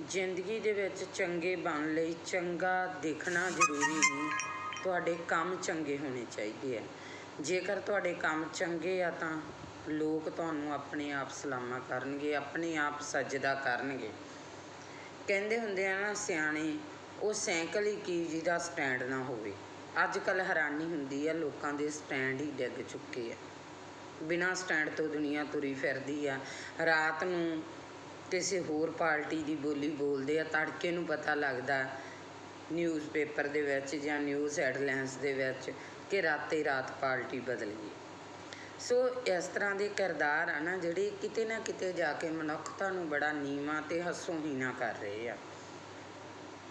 ਜ਼ਿੰਦਗੀ ਦੇ ਵਿੱਚ ਚੰਗੇ ਬਣਨ ਲਈ ਚੰਗਾ ਦੇਖਣਾ ਜ਼ਰੂਰੀ ਨਹੀਂ ਤੁਹਾਡੇ ਕੰਮ ਚੰਗੇ ਹੋਣੇ ਚਾਹੀਦੇ ਆ। ਜੇਕਰ ਤੁਹਾਡੇ ਕੰਮ ਚੰਗੇ ਆ ਤਾਂ ਲੋਕ ਤੁਹਾਨੂੰ ਆਪਣੇ ਆਪ ਸਲਾਮਾ ਕਰਨਗੇ, ਆਪਣੇ ਆਪ ਸਜਦਾ ਕਰਨਗੇ। ਕਹਿੰਦੇ ਹੁੰਦੇ ਆ ਨਾ ਸਿਆਣੇ, ਉਹ ਸਾਈਕਲ ਹੀ ਕੀ ਜਿਹਦਾ ਸਟੈਂਡ ਨਾ ਹੋਵੇ। ਅੱਜ ਕੱਲ ਹੈਰਾਨੀ ਹੁੰਦੀ ਆ, ਲੋਕਾਂ ਦੇ ਸਟੈਂਡ ਹੀ ਡਿੱਗ ਚੁੱਕੇ ਆ। ਬਿਨਾਂ ਸਟੈਂਡ ਤੋਂ ਦੁਨੀਆ ਤੁਰੀ ਫਿਰਦੀ ਆ। ਰਾਤ ਨੂੰ ਕਿਸੇ ਹੋਰ ਪਾਰਟੀ ਦੀ ਬੋਲੀ ਬੋਲਦੇ ਆ, ਤੜਕੇ ਨੂੰ ਪਤਾ ਲੱਗਦਾ ਨਿਊਜ਼ਪੇਪਰ ਦੇ ਵਿੱਚ ਜਾਂ ਨਿਊਜ਼ ਹੈਡਲਾਈਨਸ ਦੇ ਵਿੱਚ ਕਿ ਰਾਤੇ ਰਾਤ ਪਾਰਟੀ ਬਦਲ ਗਈ। ਸੋ ਇਸ ਤਰ੍ਹਾਂ ਦੇ ਕਿਰਦਾਰ ਆ ਨਾ, ਜਿਹੜੇ ਕਿਤੇ ਨਾ ਕਿਤੇ ਜਾ ਕੇ ਮਨੁੱਖਤਾ ਨੂੰ ਬੜਾ ਨੀਵਾਂ ਤੇ ਹੱਸੋਹੀਣਾ ਕਰ ਰਹੇ ਆ।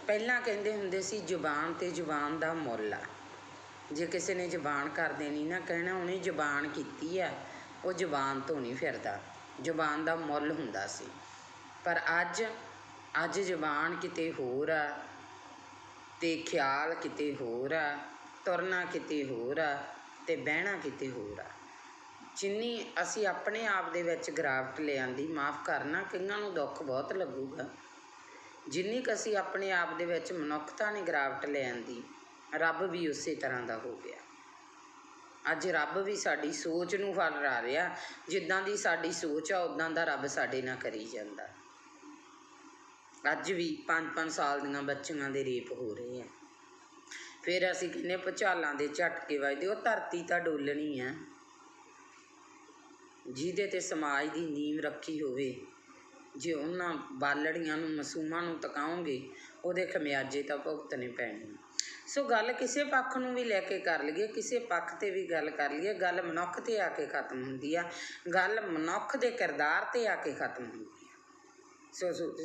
ਪਹਿਲਾਂ ਕਹਿੰਦੇ ਹੁੰਦੇ ਸੀ, ਜ਼ੁਬਾਨ ਤੇ ਜ਼ੁਬਾਨ ਦਾ ਮੁੱਲ ਆ। ਜੇ ਕਿਸੇ ਨੇ ਜ਼ੁਬਾਨ ਕਰ ਦੇਣੀ ਨਾ, ਕਹਿਣਾ ਉਹਨੇ ਜ਼ੁਬਾਨ ਕੀਤੀ ਆ, ਉਹ ਜ਼ੁਬਾਨ ਤੋਂ ਨਹੀਂ ਫਿਰਦਾ। ਜ਼ੁਬਾਨ ਦਾ ਮੁੱਲ ਹੁੰਦਾ ਸੀ। ਪਰ ਅੱਜ ਅੱਜ ਜਬਾਨ ਕਿਤੇ ਹੋਰ ਆ ਅਤੇ ਖਿਆਲ ਕਿਤੇ ਹੋਰ ਆ, ਤੁਰਨਾ ਕਿਤੇ ਹੋਰ ਆ ਅਤੇ ਬਹਿਣਾ ਕਿਤੇ ਹੋਰ ਆ। ਜਿੰਨੀ ਅਸੀਂ ਆਪਣੇ ਆਪ ਦੇ ਵਿੱਚ ਗਿਰਾਵਟ ਲਿਆਂਦੀ, ਮਾਫ ਕਰਨਾ ਕਈਆਂ ਨੂੰ ਦੁੱਖ ਬਹੁਤ ਲੱਗੂਗਾ। ਜਿੰਨੀ ਕੁ ਅਸੀਂ ਆਪਣੇ ਆਪ ਦੇ ਵਿੱਚ ਮਨੁੱਖਤਾ ਨੇ ਗਿਰਾਵਟ ਲਿਆਂਦੀ, ਰੱਬ ਵੀ ਉਸੇ ਤਰ੍ਹਾਂ ਦਾ ਹੋ ਗਿਆ। ਅੱਜ ਰੱਬ ਵੀ ਸਾਡੀ ਸੋਚ ਨੂੰ ਫਲ ਰਾ ਰਿਹਾ, ਜਿੱਦਾਂ ਦੀ ਸਾਡੀ ਸੋਚ ਆ ਉਦਾਂ ਦਾ ਰੱਬ ਸਾਡੇ ਨਾਲ ਕਰੀ ਜਾਂਦਾ। ਅੱਜ ਵੀ 5-5 ਸਾਲ ਦੀਆਂ ਬੱਚੀਆਂ ਦੇ ਰੇਪ ਹੋ ਰਹੇ ਆ। ਫਿਰ ਅਸੀਂ ਕਹਿੰਦੇ ਭੁਚਾਲਾਂ ਦੇ ਝਟਕੇ ਵੱਜਦੇ, ਉਹ ਧਰਤੀ ਤਾਂ ਡੋਲਣੀ ਆ। ਜਿਹਦੇ ਤੇ ਸਮਾਜ ਦੀ ਨੀਂਵ ਰੱਖੀ ਹੋਵੇ, ਜੇ ਉਹਨਾਂ ਬਾਲੜੀਆਂ ਨੂੰ, ਮਾਸੂਮਾਂ ਨੂੰ ਤਕਾਉਂਗੇ, ਉਹਦੇ ਖਮਿਆਜੇ ਤਾਂ ਭੁਗਤਣੇ ਪੈਣੇ ਸੋ ਗੱਲ ਕਿਸੇ ਪੱਖ ਨੂੰ ਵੀ ਲੈ ਕੇ ਕਰ ਲਈਏ, ਕਿਸੇ ਪੱਖ ਤੇ ਵੀ ਗੱਲ ਕਰ ਲਈਏ, ਗੱਲ ਮਨੁੱਖ ਤੇ ਆ ਕੇ ਖਤਮ ਹੁੰਦੀ ਆ। ਗੱਲ ਮਨੁੱਖ ਦੇ ਕਿਰਦਾਰ ਤੇ ਆ ਕੇ ਖਤਮ ਹੁੰਦੀ ਆ। ਸੋ